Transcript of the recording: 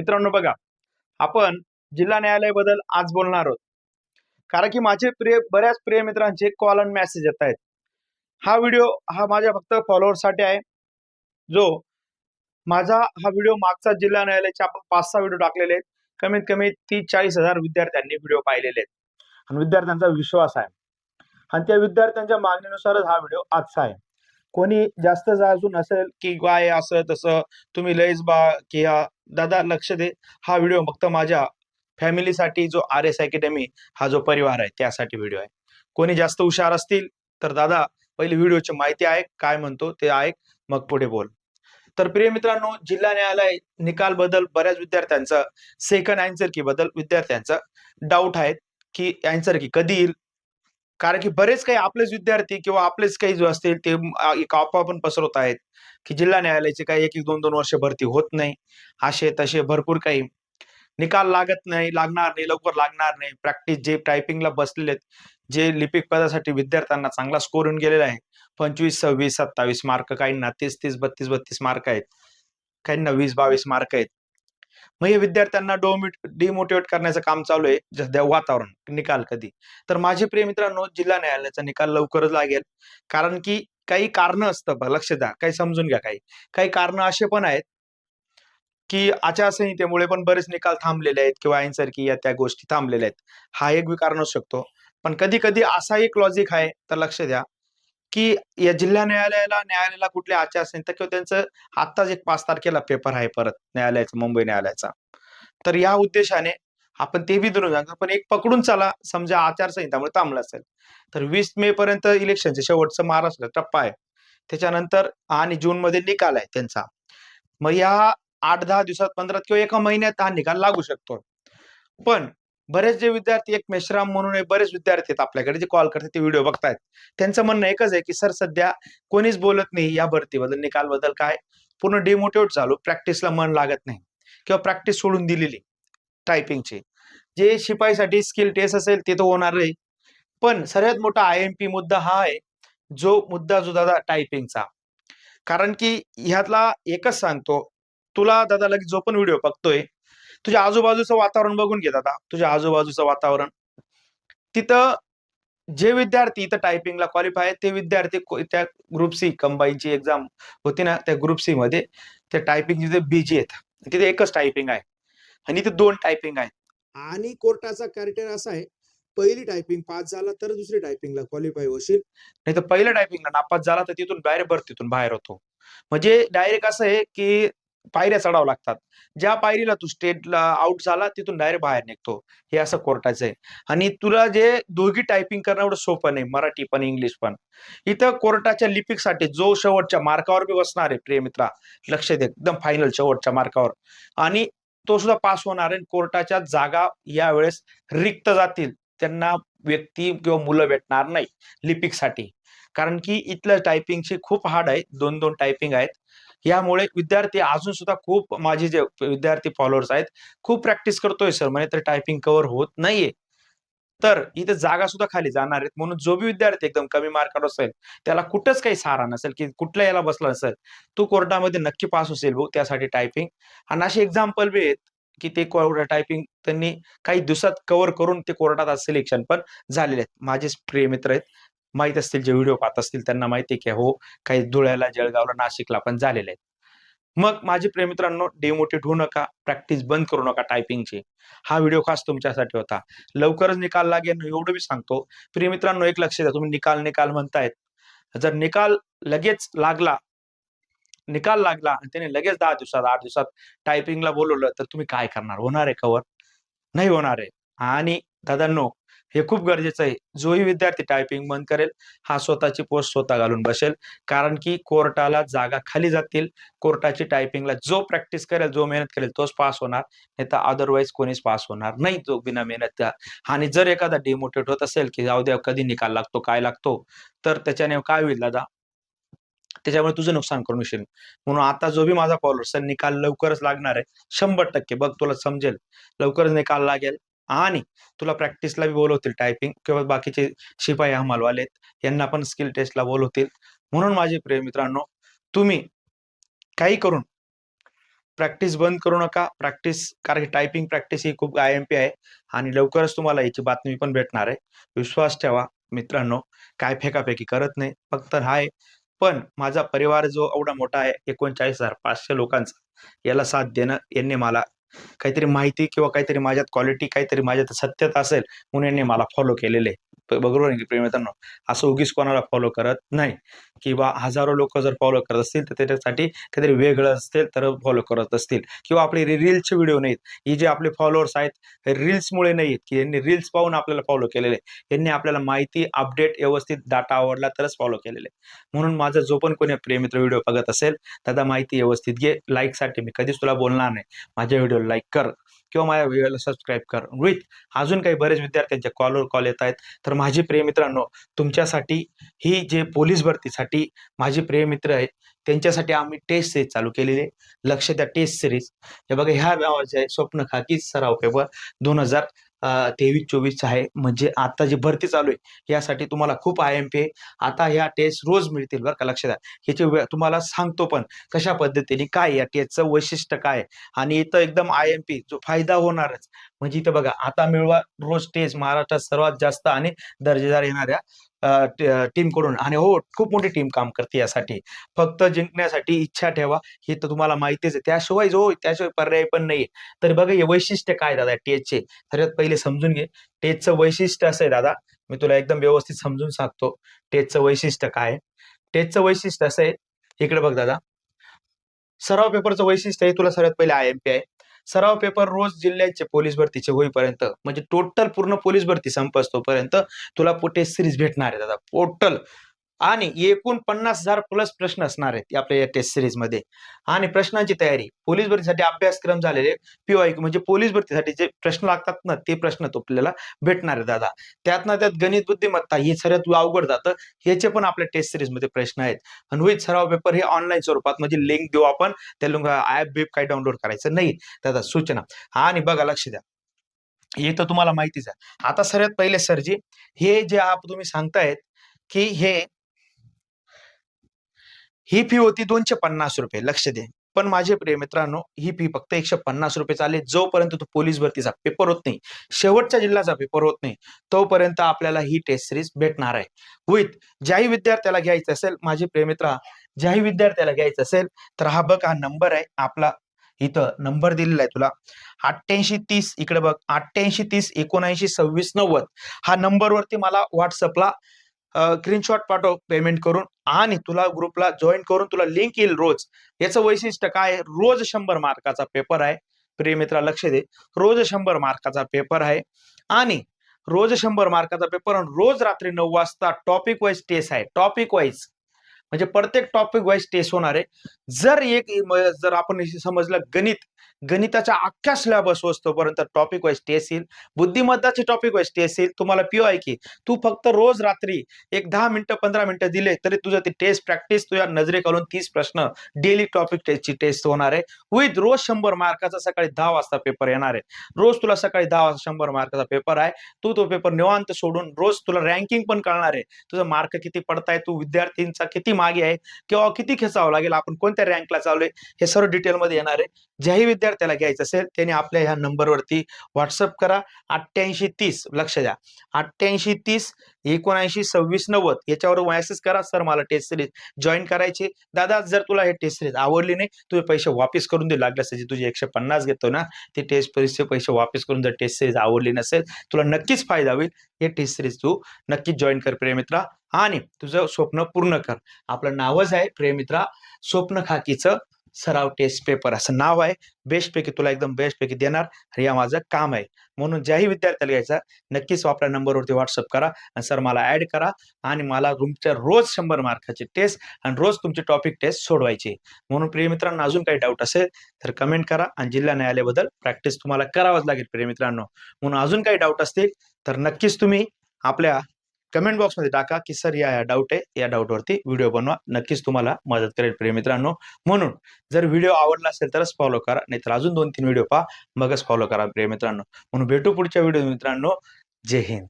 मित्रांनो बघा आपण जिल्हा न्यायालयाबद्दल आज बोलणार आहोत. कारण की माझे प्रिय बऱ्याच प्रिय मित्रांचे कॉल आणि मेसेज येत आहेत. हा व्हिडिओ हा माझ्या फक्त फॉलोअरसाठी आहे. जो माझा हा व्हिडिओ मागचा जिल्हा न्यायालयाचे आपण पाच सहा व्हिडिओ टाकलेले आहेत. कमीत कमी तीस चाळीस हजार विद्यार्थ्यांनी व्हिडिओ पाहिलेले आहेत. आणि विद्यार्थ्यांचा विश्वास आहे. आणि त्या विद्यार्थ्यांच्या मागणीनुसारच हा व्हिडिओ आजचा आहे. कोणी जास्त अजून असेल की काय असं तसं तुम्ही लयच बा की दादा लक्ष दे हा व्हिडिओ फक्त माझ्या फॅमिलीसाठी जो आर एस अकॅडमी हा जो परिवार आहे त्यासाठी व्हिडिओ आहे. कोणी जास्त हुशार असतील तर दादा पहिले व्हिडिओची माहिती आहे काय म्हणतो ते ऐक मग पुढे बोल. तर प्रिय मित्रांनो जिल्हा न्यायालय निकाल बद्दल बऱ्याच विद्यार्थ्यांचा सेकंड अँसर की बद्दल विद्यार्थ्यांचा डाऊट आहेत की अँसर की कधी येईल? कारण की बरेच काही आपलेच विद्यार्थी किंवा आपलेच काही जो असतील ते एक अफवा पण पसरवत आहेत की जिल्हा न्यायालयाचे काही एक एक दोन दोन वर्ष भरती होत नाही. असे तसे भरपूर काही निकाल लागत नाही लागणार नाही लवकर लागणार नाही. प्रॅक्टिस जे टायपिंगला बसलेले आहेत जे लिपिक पदासाठी विद्यार्थ्यांना चांगला स्कोर येऊन गेलेला आहे. पंचवीस सव्वीस सत्तावीस मार्क काहींना तीस तीस बत्तीस बत्तीस मार्क आहेत. काहींना वीस बावीस मार्क आहेत. मग हे विद्यार्थ्यांना डोमिट डिमोटिवेट करण्याचं काम चालू आहे सध्या वातावरण निकाल कधी. तर माझे प्रिय मित्रांनो जिल्हा न्यायालयाचा निकाल लवकरच लागेल. कारण की काही कारण असतं बघ, लक्ष द्या काही समजून घ्या काही. काही कारण असे पण आहेत की आचारसंहितेमुळे पण बरेच निकाल थांबलेले आहेत किंवा आईनसारखी या त्या गोष्टी थांबलेल्या आहेत. हा एक कारण असू शकतो. पण कधी कधी असा एक लॉजिक आहे तर लक्ष द्या. की या जिल्हा न्यायालयाला न्यायालयाला कुठल्या आचारसंहिता किंवा त्यांचं आत्ताच एक पाच तारखेला पेपर आहे परत न्यायालयाचा मुंबई न्यायालयाचा. तर या उद्देशाने आपण ते बी धरून जाणार पण एक पकडून चला समजा आचारसंहितामुळे थांबलं असेल. तर वीस मे पर्यंत इलेक्शनचे शेवटचं महाराष्ट्र टप्पा आहे. त्याच्यानंतर आणि जून मध्ये निकाल आहे त्यांचा. मग या आठ दहा दिवसात पंधरा किंवा एका महिन्यात हा निकाल लागू शकतो. पण बरेच जे विद्यार्थी एक मेश्राम म्हणून बरेच विद्यार्थी आहेत आपल्याकडे जे कॉल करतात ते व्हिडिओ बघतायत. त्यांचं म्हणणं एकच आहे की सर सध्या कोणीच बोलत नाही या भरतीबद्दल निकालबद्दल काय? पूर्ण डिमोटिवेट झालो प्रॅक्टिसला मन लागत नाही. किंवा प्रॅक्टिस सोडून दिलेली टायपिंगची जे शिपाईसाठी स्किल टेस्ट असेल ते तर होणार नाही पण सर्वात मोठा आय एम पी मुद्दा हा आहे जो मुद्दा जो दादा टायपिंगचा कारण की ह्यातला एकच सांगतो तुला दादा लगेच जो पण व्हिडिओ बघतोय तुझ्या आजूबाजूचं वातावरण बघून घे दादा. तुझ्या आजूबाजूचं वातावरण. तिथं जे विद्यार्थी इथं टायपिंगला क्वालिफाय आहेत ते विद्यार्थी त्या ग्रुप सी कंबाईनची एक्झाम होती ना त्या ग्रुप सी मध्ये त्या टायपिंग तिथे बीजी आहेत. तिथे एकच टायपिंग आहे. आणि इथे दोन टायपिंग आहेत. आणि कोर्टाचा क्रायटेरिया असा आहे पहिली टायपिंग पास झाला तर दुसरी टायपिंगला क्वालिफाय होशील. नाही तर पहिल्या टायपिंगला नापास झाला तर तिथून डायरेक्ट भरतीतून बाहेर होतो. म्हणजे डायरेक्ट असं आहे की पायऱ्या चढावं लागतात. ज्या पायरीला तू स्टेटला आउट झाला तिथून डायरेक्ट बाहेर निघतो. हे असं कोर्टाचं आहे. आणि तुला जे दोघी टायपिंग करणं एवढं सोपं नाही मराठी पण इंग्लिश पण. इथं कोर्टाच्या लिपिकसाठी जो शेवटच्या मार्कावर बी बसणार आहे प्रियमित्रा लक्ष दे एकदम फायनल शेवटच्या मार्कावर. आणि तो सुद्धा पास होणार आहे कोर्टाच्या जागा यावेळेस रिक्त जातील. त्यांना व्यक्ती किंवा मुलं भेटणार नाही लिपिकसाठी. कारण की इथलं टायपिंगची खूप हार्ड आहे. दोन दोन टायपिंग आहेत. यामुळे विद्यार्थी अजून सुद्धा खूप माझे जे विद्यार्थी फॉलोअर्स आहेत खूप प्रॅक्टिस करतोय सर म्हणे तर टायपिंग कव्हर होत नाहीये. तर इथे जागा सुद्धा खाली जाणार आहेत. म्हणून जो बी विद्यार्थी एकदम कमी मार्कावर असेल त्याला कुठंच काही सहारा नसेल की कुठल्या याला बसला नसेल तू कोर्टामध्ये नक्की पास असेल भाऊ त्यासाठी टायपिंग आणि असे एक्झाम्पल बी आहेत की ते कोर्ट टायपिंग त्यांनी काही दिवसात कव्हर करून ते कोर्टात आज सिलेक्शन पण झालेले आहेत. माझेच प्रिय मित्र आहेत माहीत असतील जे व्हिडिओ पाहत असतील त्यांना माहिती आहे की हो काही धुळ्याला जळगावला नाशिकला पण झालेले आहेत. मग माझे प्रेमित्रांनो डेमोटेट होऊ नका प्रॅक्टिस बंद करू नका टायपिंगची हा व्हिडिओ खास तुमच्यासाठी होता. लवकरच निकाल लागेल एवढं मी सांगतो. प्रेमित्रांनो एक लक्ष द्या तुम्ही निकाल निकाल म्हणतायत. जर निकाल लगेच लागला निकाल लागला आणि त्याने लगेच दहा दिवसात आठ दिवसात टायपिंगला बोलवलं तर तुम्ही काय करणार? होणार आहे कवर नाही होणार आहे. आणि दादांनो हे खूप गरजेचं आहे. जोही विद्यार्थी टायपिंग बंद करेल हा स्वतःची पोस्ट स्वतः घालून बसेल. कारण की कोर्टाला जागा खाली जातील. कोर्टाची टायपिंगला जो प्रॅक्टिस करेल जो मेहनत करेल तोच पास होणार. नाही तर अदरवाईज कोणीच पास होणार नाही. जो बिना मेहनत आणि जर एखादा डिमोटिवेट होत असेल की जाऊ द्या कधी निकाल लागतो काय लागतो तर त्याच्याने काय होईल दादा? त्याच्यामुळे तुझं नुकसान करून येशील म्हणून आता जो बी माझा फॉलोअर सर निकाल लवकरच लागणार आहे. शंभर टक्के बघ तुला समजेल. लवकरच निकाल लागेल. आणि तुला प्रॅक्टिसला बी बोलवतील टायपिंग किंवा बाकीचे शिपाई हमालवाले यांना पण स्किल टेस्टला बोलवतील. म्हणून माझे प्रिय मित्रांनो तुम्ही काही करून प्रॅक्टिस बंद करू नका. प्रॅक्टिस कारण टायपिंग प्रॅक्टिस ही खूप आय एम पी आहे आणि लवकरच तुम्हाला याची बातमी पण भेटणार आहे. विश्वास ठेवा मित्रांनो काय फेकाफेकी करत नाही फक्त हाय पण माझा परिवार जो एवढा मोठा आहे एकोणचाळीस हजार पाचशे लोकांचा याला साथ देणं यांनी मला काहीतरी माहिती किंवा काहीतरी माझ्यात क्वालिटी काहीतरी माझ्यात सत्यता असेल म्हणून यांनी मला फॉलो केलेले. बरोबर आहे की प्रेम मित्रांनो असं उगीच कोणाला फॉलो करत नाही. किंवा हजारो लोक जर फॉलो करत असतील तर त्याच्यासाठी काहीतरी वेगळं असतील तर फॉलो करत असतील. किंवा आपले रील्सचे व्हिडिओ नाहीत. ही जे आपले फॉलोअर्स आहेत रील्समुळे नाहीत की यांनी रील्स पाहून आपल्याला फॉलो केलेले यांनी आपल्याला माहिती अपडेट व्यवस्थित डाटा आवडला तरच फॉलो केलेले म्हणून माझं जो पण कोणी प्रेमित्र व्हिडिओ बघत असेल त्याचा माहिती व्यवस्थित घे. लाईकसाठी मी कधीच तुला बोलणार नाही. माझ्या व्हिडिओ लाईक कर. किंवा माझ्या व्हिडिओला सबस्क्राईब कर. विथ अजून काही बरेच विद्यार्थ्यांच्या कॉलवर कॉल येत आहेत. तर माझे प्रियमित्रांनो तुमच्यासाठी ही जे पोलीस भरतीसाठी माझे प्रियमित्र आहेत त्यांच्यासाठी आम्ही टेस्ट सिरीज चालू केलेली आहे. लक्ष द्या टेस्ट सिरीज हे बघा ह्या नावाचे आहे स्वप्न खाकी सराव पेपर दोन हजार तेवीस चोवीस आहे. म्हणजे आता जी भरती चालू आहे यासाठी तुम्हाला खूप आय एम पी आता ह्या टेस्ट रोज मिळतील बरं का लक्ष द्या ह्याची तुम्हाला सांगतो पण कशा पद्धतीने काय या टेस्टचं वैशिष्ट्य काय? आहे. आणि इथं एकदम आय एम पी जो फायदा होणारच. म्हणजे इथं बघा आता मिळवा रोज टेस्ट महाराष्ट्रात सर्वात जास्त आणि दर्जेदार येणाऱ्या टीमकडून. आणि हो खूप मोठी टीम काम करते यासाठी. फक्त जिंकण्यासाठी इच्छा ठेवा. हे तर तुम्हाला माहितीच आहे. त्याशिवाय जो त्याशिवाय पर्याय पण नाहीये. तर बघा हे वैशिष्ट्य काय दादा टेस्टचे सर्वात पहिले समजून घे. टेस्टचं वैशिष्ट्य असं आहे दादा. मी तुला एकदम व्यवस्थित समजून सांगतो. टेस्टचं वैशिष्ट्य काय? आहे वैशिष्ट्य असं आहे. इकडे बघ दादा. सराव पेपरचं वैशिष्ट्य आहे तुला सर्वात पहिले आय एम पी आहे सराव पेपर रोज जिल्ह्याचे पोलीस भरतीचे होईपर्यंत म्हणजे टोटल पूर्ण पोलीस भरती संपस्तोपर्यंत तुला पुटे सिरीज भेटणार आहे दादा. टोटल आणि एकूण पन्नास हजार प्लस प्रश्न असणार आहेत आपल्या या टेस्ट सिरीजमध्ये. आणि प्रश्नांची तयारी. पोलीस भरतीसाठी अभ्यासक्रम झालेले पीवाय म्हणजे पोलीस भरतीसाठी जे प्रश्न लागतात ना ते प्रश्न तो आपल्याला भेटणार आहे दादा. त्यातनं त्यात गणित बुद्धिमत्ता हे सर्वात अवघड जातं. ह्याचे पण आपल्या टेस्ट सिरीजमध्ये प्रश्न आहेत. आणि होईल सराव पेपर हे ऑनलाईन स्वरूपात म्हणजे लिंक देऊ आपण. त्या ऍप बिप काय डाउनलोड करायचं नाही. दादा सूचना. आणि बघा लक्ष द्या. हे तर तुम्हाला माहितीच आहे. आता सर्वात पहिले सरजी हे जे आप तुम्ही सांगतायत की हे ही फी होती दोनशे पन्नास रुपये लक्ष दे. पण माझे प्रिय मित्रांनो ही फी फक्त एकशे पन्नास रुपये चालेल. जोपर्यंत तो पोलीस भरतीचा पेपर होत नाही शेवटच्या जिल्ह्याचा पेपर होत नाही तोपर्यंत आपल्याला ही टेस्ट सिरीज भेटणार आहे. विथ ज्याही विद्यार्थ्याला घ्यायचं असेल माझे प्रेमित्रा ज्याही विद्यार्थ्याला घ्यायचं असेल तर हा बघ हा नंबर आहे आपला. इथं नंबर दिलेला आहे तुला. अठ्ठ्याऐंशी तीस इकडे बघ. अठ्ठ्याऐंशी तीस एकोणऐंशी सव्वीस नव्वद. हा नंबरवरती मला व्हॉट्सअपला स्क्रीनशॉट पाठव पेमेंट करून आणि तुला ग्रुपला जॉईन करून तुला लिंक येईल रोज. याचं वैशिष्ट्य काय? आहे? रोज शंभर मार्काचा पेपर आहे. प्रिय मित्रा लक्ष दे. रोज शंभर मार्काचा पेपर आहे. आणि रोज शंभर मार्काचा पेपर रोज रात्री नऊ वाजता टॉपिक वाईज टेस्ट आहे. टॉपिक वाईज म्हणजे प्रत्येक टॉपिक वाईज टेस्ट होणार आहे. जर एक जर आपण समजलं गणित गणिताच्या अख्ख्या सिलेबस वस्तूपर्यंत टॉपिक वाईज टेस्ट येईल. बुद्धिमत्ताचे टॉपिक वाईज टेस्ट येईल. तुम्हाला पिओ आहे की तू फक्त रोज रात्री एक दहा मिनिटं पंधरा मिनिटं दिले तरी तुझं ती टेस्ट प्रॅक्टिस तुझ्या नजरेखालून तीस प्रश्न डेली टॉपिक टेस्टची टेस्ट होणार आहे. विथ रोज शंभर मार्काचा सकाळी दहा वाजता पेपर येणार आहे. रोज तुला सकाळी दहा वाजता शंभर मार्काचा पेपर आहे. तू तो पेपर निवांत सोडून रोज तुला रँकिंग पण कळणार आहे. तुझा मार्क किती पडताय तू विद्यार्थ्यांचा किती मागे आहे किंवा किती खेचावं लागेल आपण कोणत्या रँकला चालू आहे हे सर्व डिटेलमध्ये येणार आहे. ज्याही विद्यार्थ्याला घ्यायचं असेल त्याने आपल्या ह्या नंबरवरती व्हॉट्सअप करा. अठ्ठ्याऐंशी तीस लक्ष द्या. अठ्ठ्याऐंशी तीस एकोणऐंशी सव्वीस नव्वद याच्यावर मेसेज करा. सर मला टेस्ट सिरीज जॉईन करायची. दादा जर तुला हे टेस्ट सिरीज आवडली नाही तुझे पैसे वापस करून दे. लागले असेल जे तुझे एकशे पन्नास घेतो ना ते टेस्ट सिरीजचे पैसे वापस करून जर टेस्ट सिरीज आवडली नसेल तुला नक्कीच फायदा होईल. हे टेस्ट सिरीज तू नक्कीच जॉईन कर प्रेमित्रा आणि तुझं स्वप्न पूर्ण कर. आपलं नावच आहे प्रेमित्रा स्वप्न खाकीचं सराव टेस्ट पेपर असं नाव आहे. बेस्ट पैकी तुला एकदम बेस्ट पैकी देणार हे या माझं काम आहे. म्हणून ज्याही विद्यार्थ्याला घ्यायचा नक्कीच आपल्या नंबरवरती व्हॉट्सअप करा आणि सर मला ऍड करा आणि मला तुमच्या रोज शंभर मार्काची टेस्ट आणि रोज तुमची टॉपिक टेस्ट सोडवायची. म्हणून प्रिय मित्रांनो अजून काही डाऊट असेल तर कमेंट करा आणि जिल्हा न्यायालयाबद्दल प्रॅक्टिस तुम्हाला करावंच लागेल प्रिय मित्रांनो. म्हणून अजून काही डाऊट असतील तर नक्कीच तुम्ही आपल्या कमेंट बॉक्समध्ये टाका की सर या या डाऊट आहे. या डाऊटवरती व्हिडिओ बनवा. नक्कीच तुम्हाला मदत करेल प्रिय मित्रांनो. म्हणून जर व्हिडिओ आवडला असेल तरच फॉलो करा. नाहीतर अजून दोन तीन व्हिडिओ पहा. मगच फॉलो करा प्रिय मित्रांनो. म्हणून भेटू पुढच्या व्हिडिओ मित्रांनो. जय हिंद.